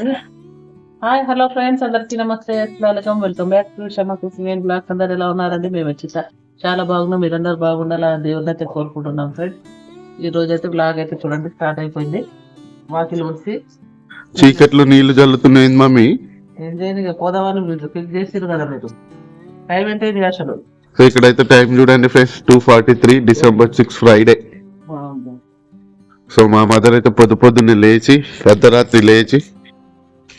Hi hello friends అందరికీ నమస్తే. Welcome welcome back to Shama cooking blogs. అందరు ఎలా ఉన్నారండి? మేము వచ్చి చా- చాలా బాగున్నాం. మీరందరూ బాగుండాలని దేవుడిని అయితే కోరుకుంటున్నాం ఫ్రెండ్స్ ఈ రోజు అయితే బ్లాగ్ అయితే చూడండి. స్టార్ట్ అయిపోయింది. వాకిలు వచ్చి చీకట్లో నీళ్ళు జల్లుతున్నాయి మమ్మీ. ఏం చేయను ఇక పోదామని మీరు క్లిక్ చేసారు కదా మీరు. టైం ఎంత అయింది అసలు? సో ఇక్కడైతే టైం చూడండి friends two forty three December six Friday. So మా మదర్ అయితే పొద్దు పొద్దున్నే లేచి అర్ధరాత్రి లేచి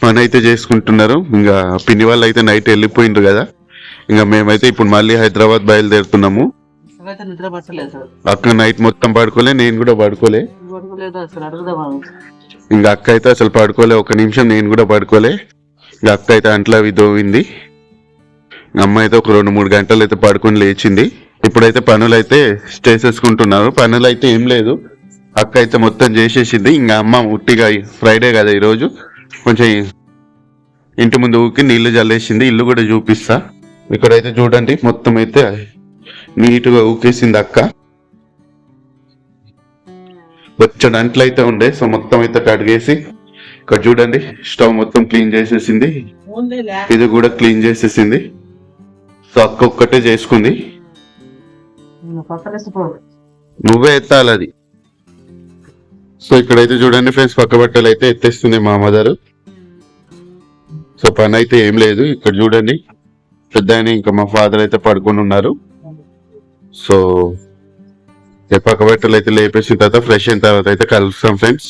పని అయితే చేసుకుంటున్నారు. ఇంకా పిన్ని వాళ్ళు అయితే నైట్ వెళ్ళిపోయిండ్రు కదా. ఇంకా మేమైతే ఇప్పుడు మళ్ళీ హైదరాబాద్ బయలుదేరుతున్నాము. అక్క నైట్ మొత్తం పడుకోలే నేను కూడా పడుకోలే. ఇంకా అక్క అయితే అసలు పడుకోలే ఒక నిమిషం నేను కూడా పడుకోలే. ఇంకా అక్క అయితే అంట్లో అవి దోవింది. అమ్మ అయితే ఒక రెండు మూడు గంటలు అయితే పడుకొని లేచింది. ఇప్పుడైతే పనులు అయితే చేసేసుకుంటున్నారు పనులు అయితే ఏం లేదు. అక్క అయితే మొత్తం చేసేసింది. ఇంకా అమ్మ ఉట్టిగా ఫ్రైడే కదా ఈరోజు. కొంచెం ఇంటి ముందు ఊకి నీళ్ళు చల్లేసింది ఇల్లు కూడా చూపిస్తా. ఇక్కడైతే చూడండి మొత్తం అయితే నీట్గా ఊకేసింది అక్క. వచ్చాడు అంట్లు అయితే ఉండే సో మొత్తం అయితే కడిగేసి ఇక్కడ చూడండి స్టవ్ మొత్తం క్లీన్ చేసేసింది. ఇది కూడా క్లీన్ చేసేసింది. సో అక్క ఒక్కటే చేసుకుంది. నువ్వే ఎత్తాలి అది. సో ఇక్కడైతే చూడండి ఫ్రెండ్స్ పక్క బట్టలు అయితే ఎత్తేస్తుంది మా మదరు. సో పని అయితే ఏం లేదు. ఇక్కడ చూడండి. పెద్ద ఇంకా మా ఫాదర్ అయితే పడుకొని ఉన్నారు. సో పక్క బట్టలు అయితే లేపేసిన తర్వాత ఫ్రెష్ అయిన తర్వాత అయితే కలుస్తాం ఫ్రెండ్స్.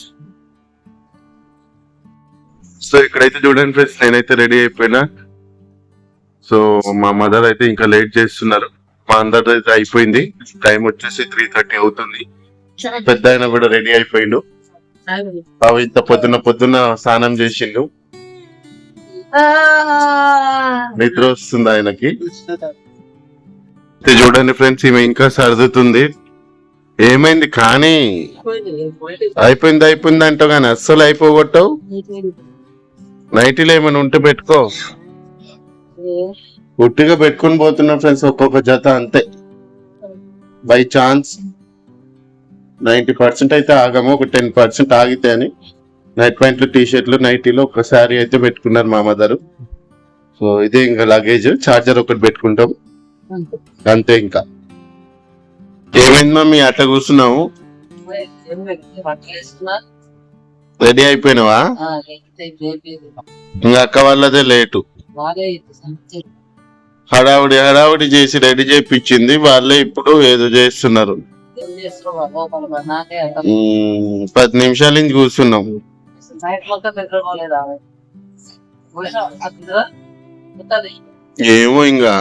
సో ఇక్కడైతే చూడండి ఫ్రెండ్స్ నేనైతే రెడీ అయిపోయినా. సో మా మదర్ అయితే ఇంకా లేట్ చేస్తున్నారు. మా అందరిది అయితే అయిపోయింది. టైం వచ్చేసి త్రీ థర్టీ అవుతుంది. పెద్ద ఆయన కూడా రెడీ అయిపోయిండు. అవి ఇంత పొద్దున్న పొద్దున్న స్నానం చేసిండు. నిద్ర వస్తుంది ఆయనకి. ఇది చూడండి ఫ్రెండ్స్ ఈమె ఇంకా సర్దుతుంది. ఏమైంది కానీ? అయిపోయింది అయిపోయింది అంటావు కానీ అస్సలు అయిపోగొట్టవు? నైటీలో ఏమైనా ఉంటే పెట్టుకో. ఉట్టిగా పెట్టుకుని పోతున్నా ఫ్రెండ్స్ ఒక్కొక్క జత అంతే. By chance. నైన్టీ పర్సెంట్ అయితే ఆగము ఒక టెన్ పర్సెంట్ ఆగితే అని. నైట్ ప్యాంట్లు టీ షర్ట్లు నైటీలో ఒక శారీ అయితే పెట్టుకున్నారు మా మదరు. సో ఇదే ఇంకా లగేజ్ చార్జర్ ఒకటి పెట్టుకుంటాం. అంతే ఇంకా. ఏమైంది మమ్మీ? అట్లా కూర్చున్నావు? రెడీ అయిపోయినావా? ఇంకా అక్క వాళ్ళదే లేటు. హడావుడి హడావుడి చేసి రెడీ చేయించింది వాళ్ళే ఇప్పుడు ఏదో చేస్తున్నారు. పది నిమిషాల నుంచి కూర్చున్నాం. ఏమో ఇంకా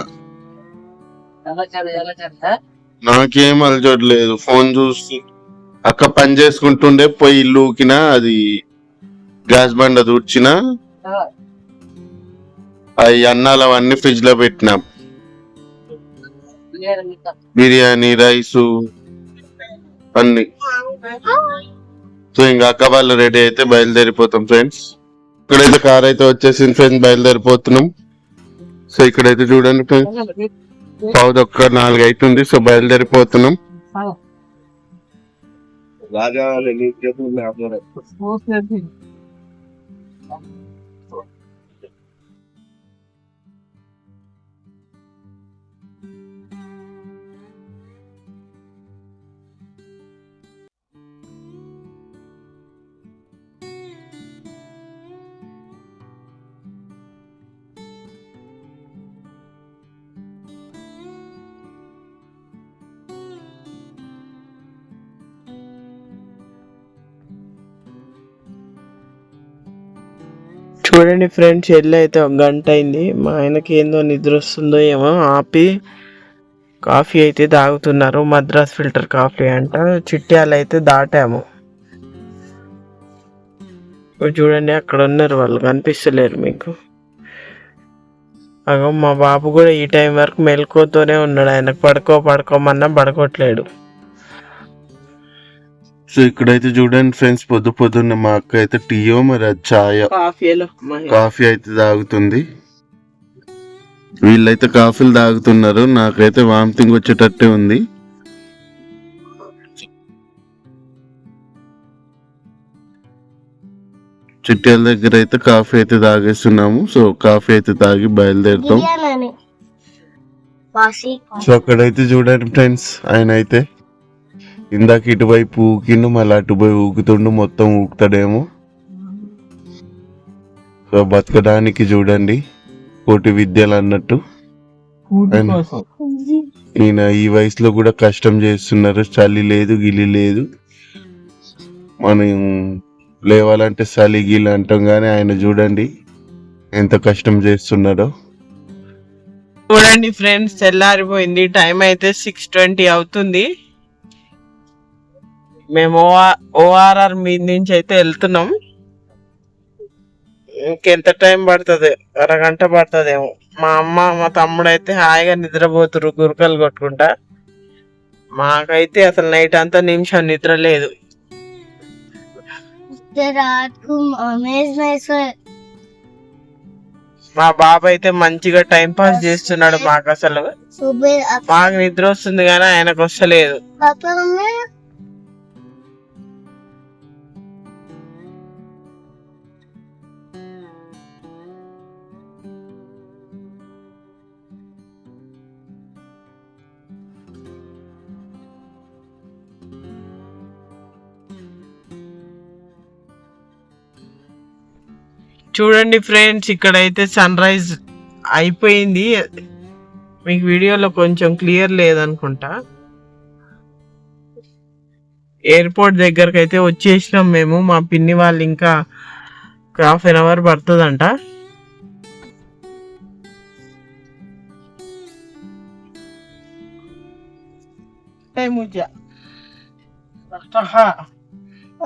నాకేం అలచట్లేదు ఫోన్ చూస్తూ అక్క పని చేసుకుంటుండే పోయి ఇల్లు ఊకినా అది గ్యాస్ బండ దూడ్చిన అవి అన్నాలు అవన్నీ ఫ్రిడ్జ్లో పెట్టినాం. బిర్యానీ రైస్ అన్ని. సో ఇంకా అక్క వాళ్ళు రెడీ అయితే బయలుదేరిపోతాం ఫ్రెండ్స్ ఇక్కడైతే కార్ అయితే వచ్చేసింది ఫ్రెండ్స్ బయలుదేరిపోతున్నాం. సో ఇక్కడైతే చూడండి ఫ్రెండ్స్ పావుది ఒక్క నాలుగు అవుతుంది సో బయలుదేరిపోతున్నాం. చూడండి ఫ్రెండ్స్ వెళ్ళి అయితే ఒక గంట అయింది. మా ఆయనకి ఏందో నిద్ర వస్తుందో ఏమో ఆపి కాఫీ అయితే తాగుతున్నారు. మద్రాస్ ఫిల్టర్ కాఫీ అంట. చిట్యాలు అయితే దాటాము. చూడండి అక్కడ ఉన్నారు వాళ్ళు. కనిపిస్తలేరు మీకు. అగో మా బాబు కూడా ఈ టైం వరకు మెలకువతోనే ఉన్నాడు. ఆయనకు పడుకో పడుకోమన్నా పడుకోవట్లేడు సో ఇక్కడైతే చూడండి ఫ్రెండ్స్ పొద్దు పొద్దున్న మా అక్క అయితే టీయో మరి అది కాఫీ అయితే తాగుతుంది. వీళ్ళైతే కాఫీలు తాగుతున్నారు. నాకైతే వామిటింగ్ వచ్చేటట్టే ఉంది. చిట్యాల దగ్గర అయితే కాఫీ అయితే తాగేస్తున్నాము. సో కాఫీ అయితే తాగి బయలుదేరుతాం. సో అక్కడైతే చూడండి ఫ్రెండ్స్ ఆయన అయితే ఇందాక ఇటువైపు ఊకిండు మళ్ళీ అటుపోయి ఊకుతుండు మొత్తం ఊకుతాడేమో. సో బతకడానికి చూడండి కోటి విద్యలు అన్నట్టు. ఈయన ఈ వయసులో కూడా కష్టం చేస్తున్నారు చలి లేదు గిలి లేదు. మనం లేవాలంటే చలి గిలి అంటాం కానీ ఆయన చూడండి ఎంత కష్టం చేస్తున్నాడో. చూడండి ఫ్రెండ్స్ తెల్లారిపోయింది టైం అయితే సిక్స్ ట్వంటీ అవుతుంది. మేము ఓఆర్ఆర్ మీద నుంచి అయితే వెళ్తున్నాం. ఇంకెంత టైం పడుతుంది? అరగంట పడుతుందేమో. మా అమ్మ మా తమ్ముడు అయితే హాయిగా నిద్రపోతురు గురకలు కొట్టుకుంటా. మాకైతే అసలు నైట్ అంతా నిమిషం నిద్ర లేదు. మా బాబు అయితే మంచిగా టైం పాస్ చేస్తున్నాడు మాకు అసలు. మాకు నిద్ర వస్తుంది కానీ ఆయనకు వస్తలేదు. చూడండి ఫ్రెండ్స్ ఇక్కడైతే సన్ రైజ్ అయిపోయింది. మీకు వీడియోలో కొంచెం క్లియర్ లేదనుకుంటా. ఎయిర్పోర్ట్ దగ్గరకు అయితే వచ్చేసినాం మేము. మా పిన్ని వాళ్ళు ఇంకా హాఫ్ ఎన్ అవర్ పడుతుందంట.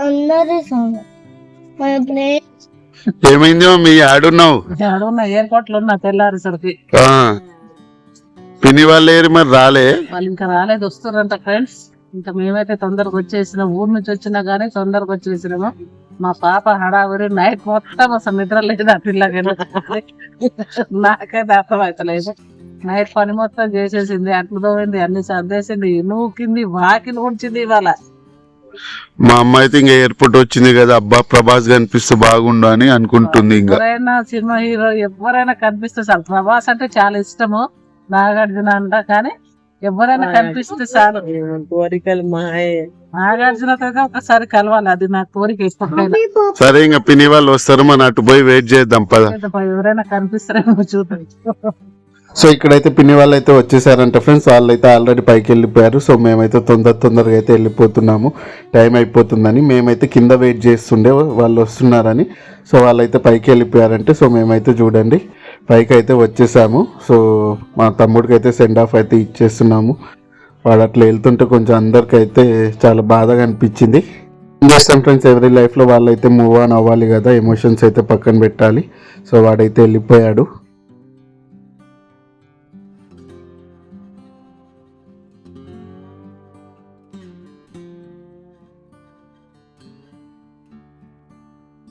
అందరి సాంగ్ మన ఏమైంది మీ ఆడున్నావు ఆడున్న ఎయిర్పోర్ట్లో ఉన్నా తెల్లారేసరికి. పిన్ని వాళ్ళు ఏరి మరి రాలే. వాళ్ళు ఇంకా రాలేదు వస్తారంట ఫ్రెండ్స్. ఇంకా మేమైతే తొందరగా వచ్చేసినాం. ఊరు నుంచి వచ్చినా గానీ తొందరగా వచ్చేసినాము. మా పాప హడావిడి నైట్ మొత్తం అసలు నిద్ర లేదు ఆ పిల్లకి. నాకైతే అర్థమవుతలేదు నైట్ పని మొత్తం చేసేసింది అట్లు అన్ని సర్దేసింది నూకింది వాకిలు ఉంచింది ఇవాళ. మా అమ్మ అయితే ఇంకా ఎయిర్పోర్ట్ వచ్చింది కదా అబ్బా ప్రభాస్ కనిపిస్తే బాగుండు అని అనుకుంటుంది ఇంకా. ఎవరైనా సినిమా హీరో ఎవరైనా కనిపిస్తే చాలు. ప్రభాస్ అంటే చాలా ఇష్టము నాగార్జున అంట కానీ ఎవరైనా కనిపిస్తే చాలు. కోరికలు నాగార్జునతో అయితే ఒకసారి కలవాలి అది నా కోరిక ఇష్టమైన సరే ఇంకా పిన్ని వాళ్ళు వస్తారు మన అటు పోయి వెయిట్ చేద్దాం పద. ఎవరైనా కనిపిస్తారేమో చూద్దాం. సో ఇక్కడైతే పిన్ని వాళ్ళు అయితే వచ్చేసారంట ఫ్రెండ్స్. వాళ్ళు అయితే ఆల్రెడీ పైకి వెళ్ళిపోయారు. సో మేమైతే తొందర తొందరగా అయితే వెళ్ళిపోతున్నాము. టైం అయిపోతుందని మేమైతే కింద వెయిట్ చేస్తుండే వాళ్ళు వస్తున్నారని. సో వాళ్ళైతే పైకి వెళ్ళిపోయారంటే సో మేమైతే చూడండి. పైకి అయితే వచ్చేసాము. సో మా తమ్ముడికి అయితే సెండ్ ఆఫ్ అయితే ఇచ్చేస్తున్నాము. వాడు అట్లా వెళ్తుంటే కొంచెం అందరికైతే చాలా బాధగా అనిపించింది. చేస్తాం ఫ్రెండ్స్? ఎవరీ లైఫ్లో వాళ్ళైతే మూవ్ ఆన్ అవ్వాలి కదా. ఎమోషన్స్ అయితే పక్కన పెట్టాలి. సో వాడైతే వెళ్ళిపోయాడు.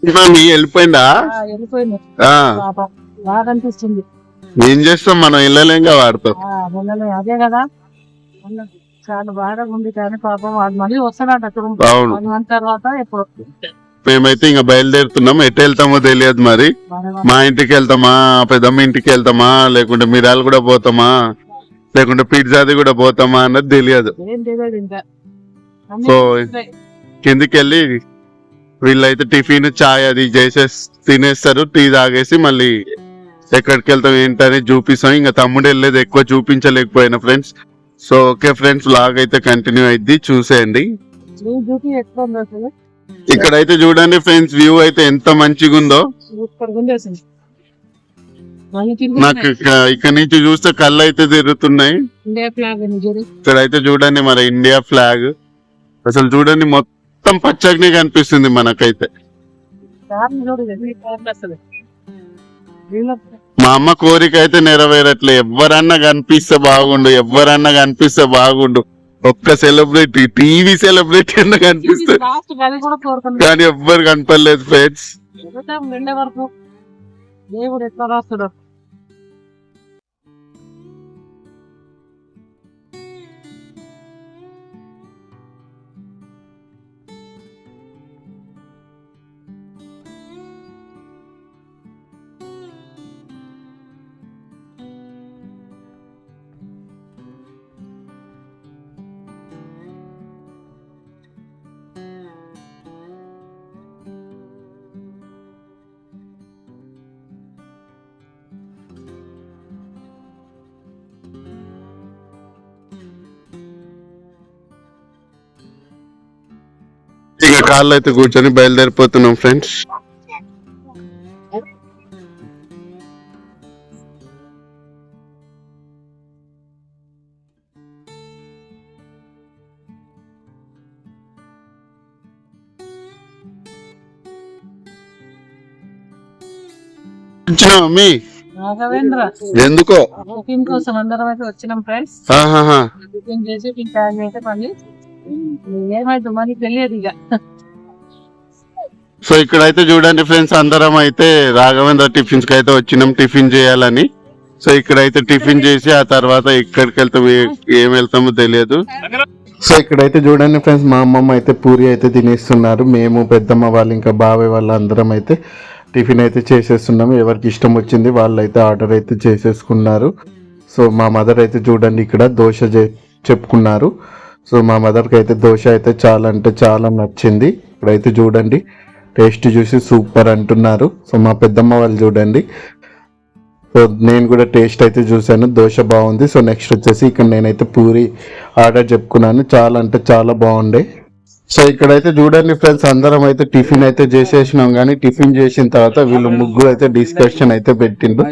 వెళ్ళిపోయిందా? వెళ్ళిపోయింది. బాగా అనిపిస్తుంది. ఏం చేస్తాం? మనం వెళ్ళలేంగా వాడుతాం. అదే కదా. చాలా బాగా ఉంది కానీ పాపం వాడు మళ్ళీ వస్తాడంట. అవును. తర్వాత ఎప్పుడు? మేమైతే ఇంకా బయలుదేరుతున్నాం. ఎటు వెళ్తామో తెలియదు మరి. మా ఇంటికి వెళ్తామా? పెద్దమ్మ ఇంటికి వెళ్తామా? లేకుంటే మిరాలు కూడా పోతామా? లేకుంటే పిజ్జాది కూడా పోతామా అన్నది తెలియదు. సో. కిందికి వెళ్ళి వీళ్ళైతే టిఫిన్ చాయ్ అది చేసేసి తినేస్తారు టీ తాగేసి మళ్ళీ ఎక్కడికి వెళ్తాం ఏంటని చూపిస్తాం. ఇంకా తమ్ముడు వెళ్ళేది ఎక్కువ చూపించలేకపోయినా friends. So okay friends vlog అయితే కంటిన్యూ అయింది చూసేయండి. అసలు? ఇక్కడైతే చూడండి ఫ్రెండ్స్ వ్యూ అయితే ఎంత మంచిగా ఉందో. ఇక్కడ నాకు ఇక్కడ నుంచి చూస్తే కళ్ళు అయితే తిరుగుతున్నాయి చూడు. ఇక్కడైతే చూడండి మన ఇండియా ఫ్లాగ్. అసలు చూడండి మొత్తం పచ్చగానే కనిపిస్తుంది మనకైతే. మా అమ్మ కోరిక అయితే నెరవేరట్లే. ఎవరన్నా కనిపిస్తే బాగుండు ఎవరన్నా కనిపిస్తే బాగుండు. ఒక్క సెలబ్రిటీ టీవీ సెలబ్రిటీ అన్న కనిపిస్తే కానీ ఎవ్వరు కనపడలేదు ఫ్రెండ్స్. దేవుడు ఎట్లా రాస్తాడు. కార్లో అయితే కూర్చొని బయలుదేరిపోతున్నాం ఫ్రెండ్స్ ఎందుకో? టిఫిన్ కోసం అందరం అయితే వచ్చినాం ఫ్రెండ్స్. టిఫిన్ చేసి అయితే మళ్ళీ ఏమైంది మరి తెలియదు ఇక. సో ఇక్కడైతే చూడండి ఫ్రెండ్స్ అందరం అయితే రాఘవేంద్ర టిఫిన్స్కి అయితే వచ్చినాం. టిఫిన్ చేయాలని. సో ఇక్కడైతే టిఫిన్ చేసి ఆ తర్వాత ఎక్కడికి వెళ్తాము ఏం వెళ్తామో తెలియదు. సో ఇక్కడైతే చూడండి ఫ్రెండ్స్ మా అమ్మమ్మ అయితే పూరి అయితే తినేస్తున్నారు. మేము పెద్దమ్మ వాళ్ళు ఇంకా బాబాయ్ వాళ్ళ అందరం అయితే టిఫిన్ అయితే చేసేస్తున్నాము ఎవరికి ఇష్టం వచ్చింది వాళ్ళు అయితే ఆర్డర్ అయితే చేసేసుకున్నారు. సో మా మదర్ అయితే చూడండి ఇక్కడ దోశ చే చెప్పుకున్నారు. సో మా మదర్కి అయితే దోశ అయితే చాలా అంటే చాలా నచ్చింది. ఇక్కడైతే చూడండి. టేస్ట్ చూసి సూపర్ అంటున్నారు. సో మా పెద్దమ్మ వాళ్ళు చూడండి. సో నేను కూడా టేస్ట్ అయితే చూశాను. దోశ బాగుంది. సో నెక్స్ట్ వచ్చేసి ఇక్కడ నేనైతే పూరి ఆర్డర్ చెప్పుకున్నాను. చాలా అంటే చాలా బాగుండే. సో ఇక్కడైతే చూడండి ఫ్రెండ్స్ అందరం అయితే టిఫిన్ అయితే చేసేసినాం కానీ టిఫిన్ చేసిన తర్వాత వీళ్ళు ముగ్గురు అయితే డిస్కషన్ అయితే పెట్టిండ్రు.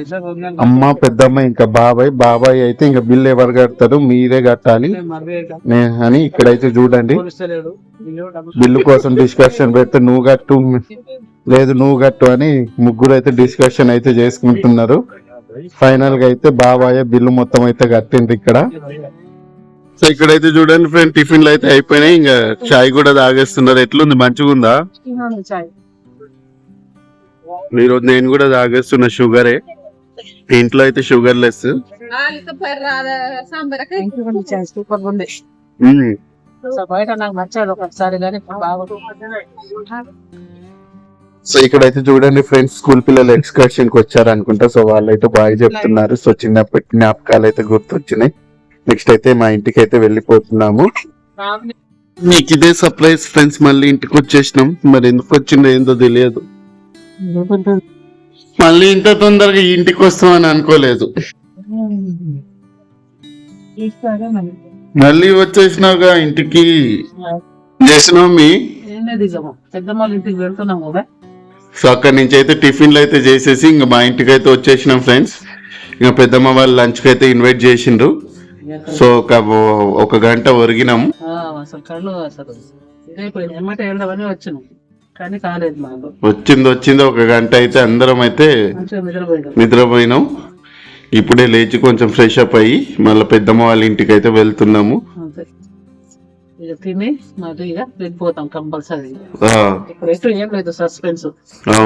అమ్మ పెద్దమ్మ ఇంకా బాబాయ్. బాబాయ్ అయితే ఇంకా బిల్ ఎవరు కడతారు మీరే కట్టాలి అని ఇక్కడైతే చూడండి. బిల్లు కోసం డిస్కషన్ పెడితే నువ్వు కట్టు లేదు నువ్వు కట్టు అని ముగ్గురు అయితే డిస్కషన్ అయితే చేసుకుంటున్నారు. ఫైనల్గా అయితే బాబాయ్ బిల్లు మొత్తం అయితే కట్టింది ఇక్కడ. సో ఇక్కడైతే చూడండి ఫ్రెండ్ టిఫిన్లు అయితే అయిపోయినాయి. ఇంకా చాయ్ కూడా తాగేస్తున్నారు. ఎట్లుంది? మంచిగా ఉందా చాయ్. ఈరోజు నేను కూడా తాగేస్తున్న షుగరే. ఇంట్లో అయితే షుగర్ లెస్. చాయ్. సూపర్ ఉంది. సో బయట నాకు నచ్చాడు ఒకసారి కానీ బాగా సో ఇక్కడైతే చూడండి ఫ్రెండ్స్ స్కూల్ పిల్లలు ఎక్స్కర్షన్కి వచ్చారు అనుకుంటా సో వాళ్ళైతే బాగా చెప్తున్నారు. సో చిన్నప్పటి జ్ఞాపకాలు అయితే గుర్తొచ్చినాయి. నెక్స్ట్ అయితే మా ఇంటికి అయితే వెళ్ళిపోతున్నాము. మీకు ఇదే సర్ప్రైజ్ ఫ్రెండ్స్ మళ్ళీ ఇంటికి వచ్చేసినాం. మరి ఎందుకు వచ్చిందో ఏందో తెలియదు. మళ్ళీ ఇంత తొందరగా ఇంటికి వస్తామని అనుకోలేదు. మళ్ళీ వచ్చేసినావుగా ఇంటికి. చేసినావు మీ? సో అక్కడ నుంచి అయితే టిఫిన్లు అయితే చేసేసి ఇంకా మా ఇంటికి అయితే వచ్చేసినాం ఫ్రెండ్స్. ఇంకా పెద్దమ్మ వాళ్ళు లంచ్కి అయితే ఇన్వైట్ చేసిండ్రు. సో ఒక ఒక గంట ఒరిగినాం. ఆ, అసలు కళ్ళు అసలు ఇదైపోయింది. ఎమ్మటే వెళ్దామని వచ్చినాం. కానీ కాలేదు మాకు. వచ్చింది వచ్చింది. ఒక గంట అయితే అందరం అయితే నిద్రపోయినాం. ఇప్పుడే లేచి కొంచెం ఫ్రెష్ అప్ అయ్యి మళ్ళీ పెద్దమ్మ వాళ్ళ ఇంటికి అయితే వెళ్తున్నాము. తిని మళ్ళీ ఇక వెళ్ళిపోతాం కంపల్సరీ ఇప్పుడు ఎటు ఏం లేదు సస్పెన్స్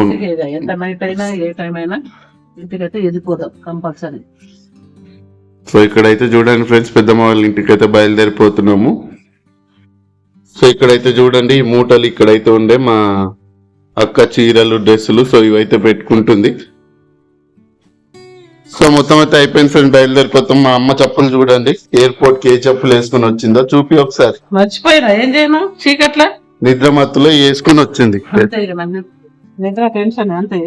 ఇంటికి ఎంత నైట్ అయినా ఏ టైం అయినా ఇంటికైతే వెళ్ళిపోతాం కంపల్సరీ సో ఇక్కడైతే చూడండి ఫ్రెండ్స్ పెద్దమ్మ వాళ్ళ ఇంటికి అయితే బయలుదేరిపోతున్నాము. సో ఇక్కడైతే చూడండి ఈ మూటలు ఇక్కడైతే ఉండే మా అక్క చీరలు డ్రెస్సులు సో ఇవైతే పెట్టుకుంటుంది. సో మొత్తం అయితే అయిపోయింది ఫ్రెండ్స్ బయలుదేరిపోతాం. మా అమ్మ చెప్పులు చూడండి ఎయిర్పోర్ట్కి ఏ చెప్పులు వేసుకుని వచ్చిందో? చూపి ఒకసారి. మర్చిపోయినా ఏం చేయను? చీకట్లా? నిద్ర మత్తులో వేసుకుని వచ్చింది. నిద్ర టెన్షన్ అంతే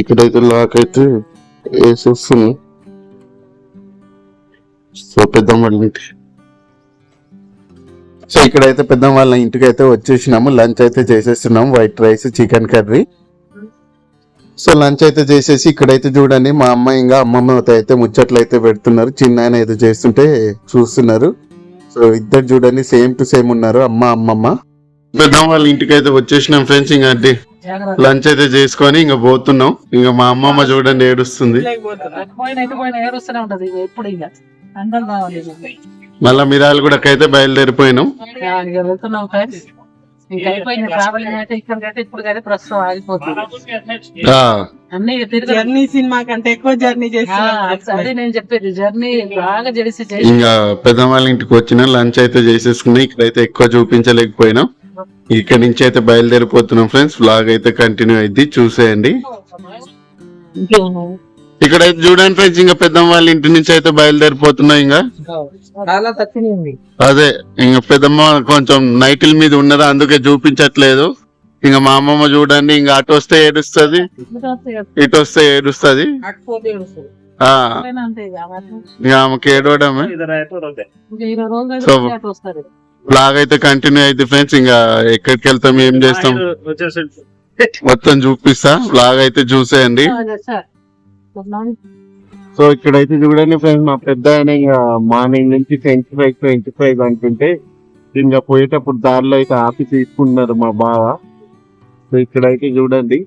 ఇక్కడైతే లాక్ అయితే వేసేస్తుంది సో పెద్దమ్మ వాళ్ళ ఇంటి. సో ఇక్కడైతే పెద్దమ్మ వాళ్ళ ఇంటికి అయితే వచ్చేసినాము. లంచ్ అయితే చేసేస్తున్నాము. White rice chicken curry. So lunch అయితే చేసేసి ఇక్కడైతే చూడండి మా అమ్మ ఇంకా అమ్మమ్మతో అయితే ముచ్చట్లు అయితే పెడుతున్నారు. చిన్న ఆయన అయితే చేస్తుంటే చూస్తున్నారు. సో ఇద్దరు చూడండి సేమ్ టు సేమ్ ఉన్నారు అమ్మ అమ్మమ్మ. పెద్దమ్మ వాళ్ళ ఇంటికి అయితే వచ్చేసినాం ఫ్రెండ్స్ ఇంకా అంటే లంచ్ అయితే చేసుకొని ఇంకా పోతున్నాం. ఇంకా మా అమ్మమ్మ చూడండి ఏడుస్తుంది. మళ్ళా మిరాలు కూడా అయితే బయలుదేరిపోయినాం ఇంకా పెద్దవాళ్ళ ఇంటికి వచ్చిన లంచ్ అయితే చేసేసుకున్నాం ఇక్కడైతే ఎక్కువ చూపించలేకపోయినాం. ఇక్కడ నుంచి అయితే బయలుదేరిపోతున్నాం ఫ్రెండ్స్. వ్లాగ్ అయితే కంటిన్యూ అయింది. చూసేయండి. ఇక్కడైతే చూడండి ఫ్రెండ్స్ ఇంకా పెద్దమ్మ వాళ్ళ ఇంటి నుంచి అయితే బయలుదేరిపోతున్నాం ఇంకా. చాలా తక్కువ ఉంది. అదే ఇంకా పెద్దమ్మ కొంచెం నైట్ల మీద ఉన్నదా అందుకే చూపించట్లేదు. ఇంకా మా అమ్మమ్మ చూడండి ఇంకా అటు వస్తే ఏడుస్తుంది. ఇటు వస్తే ఏడుస్తుంది. ఇక ఆమెకి ఏడవడమే. అయితే సో- బ్లాగ్ అయితే కంటిన్యూ అయితే ఫ్రెండ్స్ ఇంకా ఎక్కడికి వెళ్తాం ఏం చేస్తాం? మొత్తం చూపిస్తా. బ్లాగ్ అయితే చూసేయండి సార్ సో ఇక్కడైతే చూడండి ఫ్రెండ్స్ మా పెద్ద ఆయన ఇంకా మార్నింగ్ నుంచి ట్వంటీ ఫైవ్ ట్వంటీ ఫైవ్ అంటుంటే ఇంకా పోయేటప్పుడు దారిలో అయితే ఆపి తీసుకున్నారు మా బావ. సో ఇక్కడైతే చూడండి.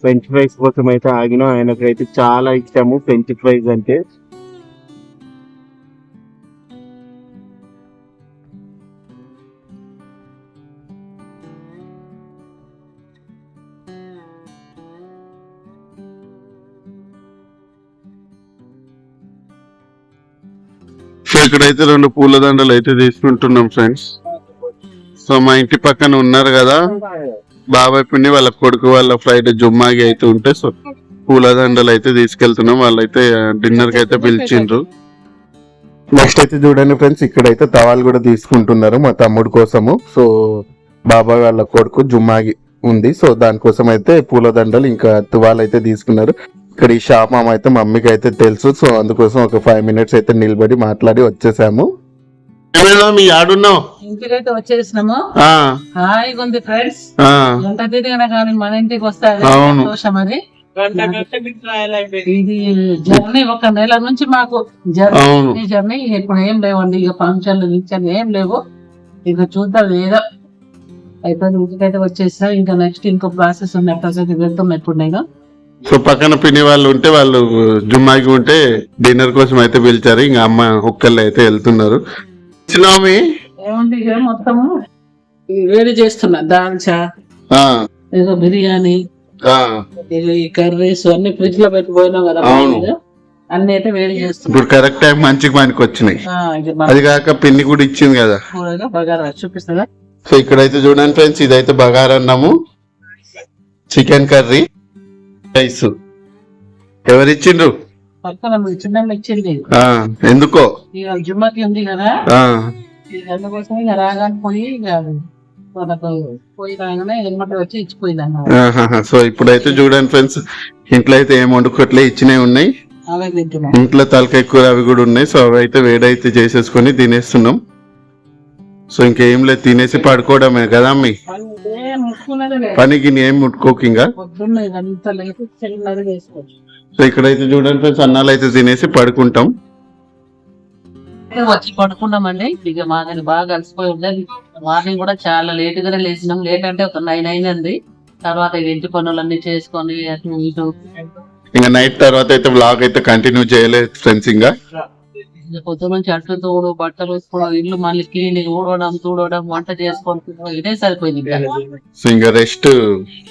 ఫ్రెంచ్ ఫ్రైస్ కోసం అయితే ఆగినాం. ఆయనకైతే చాలా ఇష్టము ఫ్రెంచ్ ఫ్రైస్ అంటే. ఇక్కడైతే రెండు పూల దండలు అయితే తీసుకుంటున్నాం ఫ్రెండ్స్. సో మా ఇంటి పక్కన ఉన్నారు కదా బాబాయ్ పిండి వాళ్ళ కొడుకు వాళ్ళ ఫ్లైట్ జుమ్మాగి అయితే ఉంటే సో పూల దండలు అయితే తీసుకెళ్తున్నాం. వాళ్ళైతే డిన్నర్కి అయితే పిలిచిండ్రు. నెక్స్ట్ అయితే చూడండి ఫ్రెండ్స్ ఇక్కడైతే తవాలు కూడా తీసుకుంటున్నారు మా తమ్ముడు కోసము. సో బాబాయ్ వాళ్ళ కొడుకు జుమ్మాగి ఉంది. సో దానికోసం అయితే పూల దండలు ఇంకా తువాలు అయితే తీసుకున్నారు. ఇక్కడ ఈ షాప్ మామ అయితే మమ్మీకి అయితే తెలుసు. సో అందుకోసం ఒక ఫైవ్ మినిట్స్ అయితే నిలబడి మాట్లాడి వచ్చేసాము. మీ ఆడున్నావు ఇంటికైతే వచ్చేసినాము. ఆ, హాయిగా ఉంది ఫ్రెండ్స్ ఆ, ఎంత తిరిగినా కానీ మన ఇంటికి వస్తే. సంతోషం అది ఇది జర్నీ ఒక నెల నుంచి మాకు జర్నీ జర్నీ ఇప్పుడు ఏం లేవండి ఇక ఫంక్షన్లు గిక్షన్లు ఏం లేవు. ఇక చూద్దాం ఏదో. అయితే ఇంటికైతే వచ్చేసాం ఇంకా నెక్స్ట్ ఇంకో ప్రాసెస్ ఉన్నాయి ప్రజెంట్ వెళ్తున్నాం ఇప్పుడు నేను. సో పక్కన పిన్ని వాళ్ళు ఉంటే వాళ్ళు జుమ్మాకి ఉంటే డిన్నర్ కోసం అయితే పిలిచారు. ఇంకా అమ్మ ఒక్కళ్ళు అయితే వెళ్తున్నారు. చిన్నమి? ఏముంది ఇక మొత్తము? వేడి చేస్తున్నా దాల్చా ఆ, ఏదో బిర్యానీ ఈ కర్రీస్ అన్ని ఫ్రిడ్జ్లో పెట్టిపోయినాం కదా అవును. ఇక అన్ని అయితే వేడి చేస్తున్నా. ఇప్పుడు కరెక్ట్ టైం మంచిగా మనకి వచ్చినాయి. అది కాక పిన్ని కూడా ఇచ్చింది కదా. బగారా చూపిస్తుందా సో ఇక్కడైతే చూడండి ఫ్రెండ్స్ ఇదైతే బగారా అన్నము. చికెన్ కర్రీ రైస్ ఎవరిచ్చిండ్రు? పక్కన మీ చిన్న ఇచ్చింది. ఆ, ఎందుకో? జుమ్మకి ఉంది కదా. అందుకోసం ఇక రాగానే పోయి. సో ఇప్పుడైతే చూడండి ఫ్రెండ్స్ ఇంట్లో అయితే ఏం వండుకోట్లే ఇచ్చినవి ఉన్నాయి. ఇంట్లో తలకాయ కూర అవి కూడా ఉన్నాయి సో అవి అయితే వేడైతే చేసేసుకొని తినేస్తున్నాం. సో ఇంకేం లేదు తినేసి పడుకోవడమే కదా అమ్మి. పనికి ఏం ముట్టుకోక ఇంకా? సో ఇక్కడైతే చూడండి ఫ్రెండ్స్ అన్నాలు అయితే తినేసి పడుకుంటాం. వచ్చి పడుకున్నామండి. ఇక మాదని బాగా అలసిపోయి ఉండేది మార్నింగ్ కూడా చాలా లేట్ గానే లేచినాం. లేట్ అంటే ఒక నైన్ అయిందండి. తర్వాత ఇంటి పనులన్నీ చేసుకొని అటు ఇటు. ఇంకా నైట్ తర్వాత అయితే వ్లాగ్ అయితే కంటిన్యూ చేయలేదు ఫ్రెండ్స్ ఇంకా. ఇక పొద్దు నుంచి అట్లు తోడు బట్టలు వేసుకోవడం ఇల్లు మళ్ళీ క్లీనింగ్ ఊడవడం తూడవడం వంట చేసుకోవడం ఇదే సరిపోయింది. సో ఇంకా రెస్ట్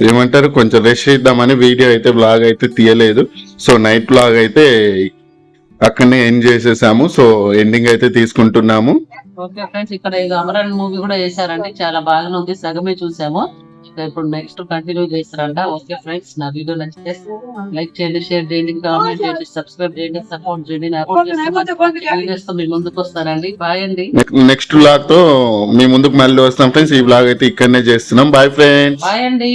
ఏమంటారు? కొంచెం రెస్ట్ ఇద్దామని వీడియో అయితే బ్లాగ్ అయితే తీయలేదు. సో నైట్ బ్లాగ్ అయితే అక్కడనే ఎండ్ చేసేసాము. సో ఎండింగ్ అయితే తీసుకుంటున్నాము. ఓకే ఫ్రెండ్స్ ఇక్కడ ఇక అమరన్ మూవీ కూడా చేశారండి. చాలా బాగానే ఉంది. సగమే చూసాము. ఇప్పుడు నెక్స్ట్ కంటిన్యూ చేస్తారంట. ఓకే ఫ్రెండ్స్ నా వీడియో నచ్చితే లైక్ చేయండి షేర్ చేయండి కామెంట్ చేయండి సబ్స్క్రైబ్ చేయండి సపోర్ట్ చేయండి వీడియోస్ మీ ముందుకు వస్తారండి బాయ్ అండి. నెక్స్ట్ బ్లాగ్తో మీ ముందుకు మళ్ళీ వస్తాం ఫ్రెండ్స్ ఈ బ్లాగ్ అయితే ఇక్కడనే చేస్తున్నాం. బాయ్ ఫ్రెండ్స్ బాయ్ అండి.